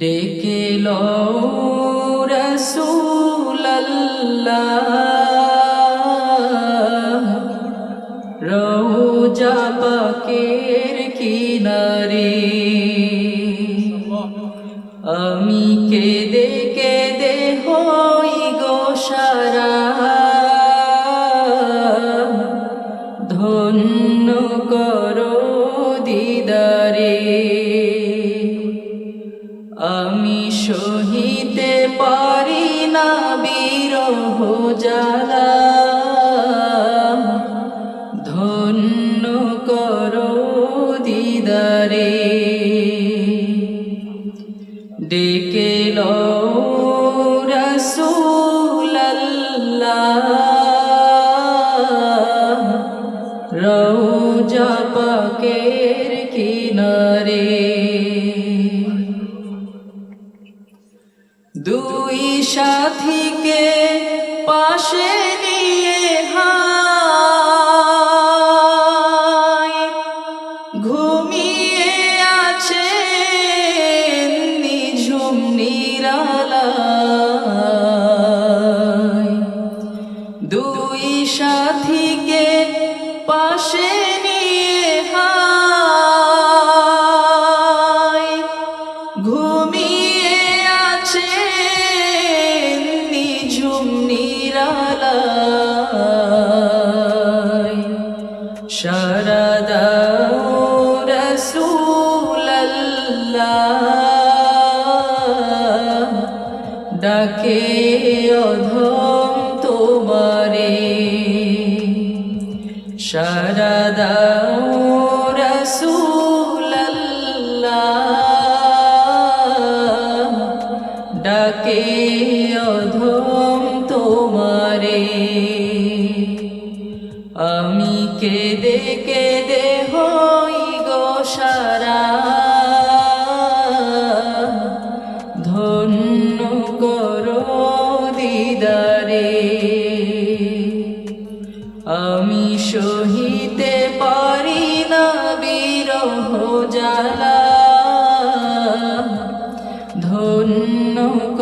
ডেকে রোজা পাকের কিনারে। আমি কেঁদে আমি সহিতে পারি না বিরহ জ্বালা। ধন্য করো দিদারে। ডেকে রসুল্লাহ দুই সাথীকে পাশে নিয়ে ঘুমিয়ে আছে নিঝুম দুই পাশে ঘুমিয়ে রসুল্লাহ ডাকে অধম তোমারে। রসুল্লাহ ডাকে ধন্য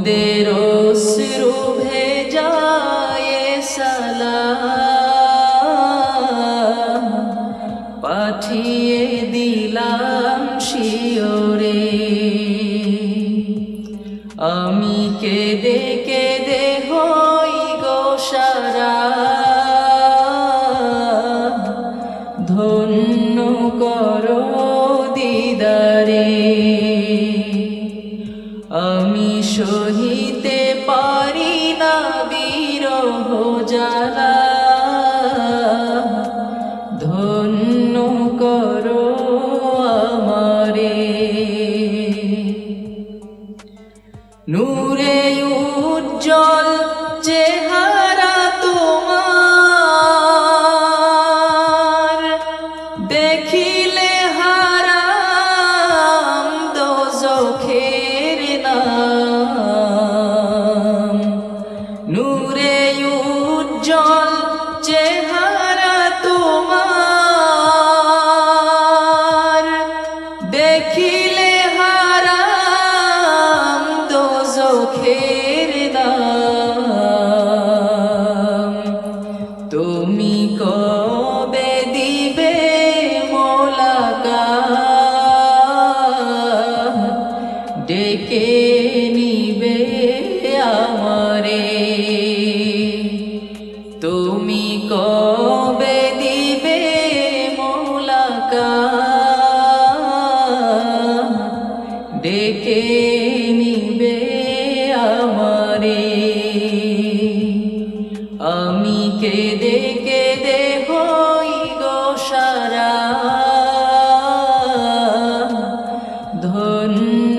মোদের শ্রু ভেজায় সালাম। পাঠিয়ে আমি কেঁদে কেঁদে হই গো সারা। আমি সহিতে পারি না বিরহ জ্বালা। ধন্য করো আমারে। নূরে কে নিবে আমারে? তুমি কবে দিবে মোলাকা দেখে নিবে আমারে? আমি কে দেখে দে হই গো সারা। ধন্য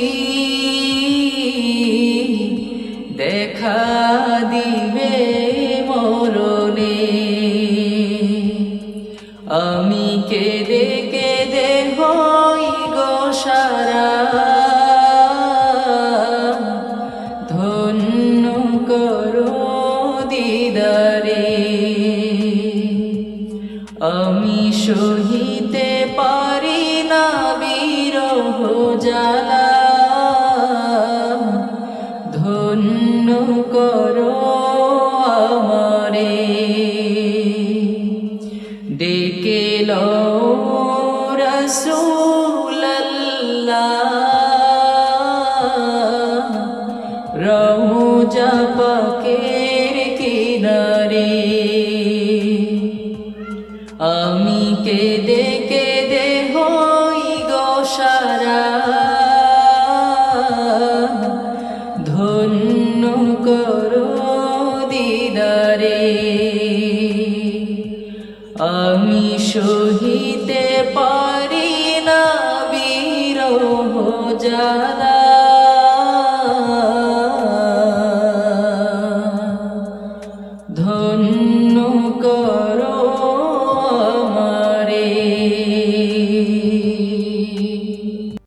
me. রোজা পাকের কিনারে। আমি কে কেঁদে দে হই গোসারা ধন্য করো দিদারে। আমি সহিতে পারি না বীর জালা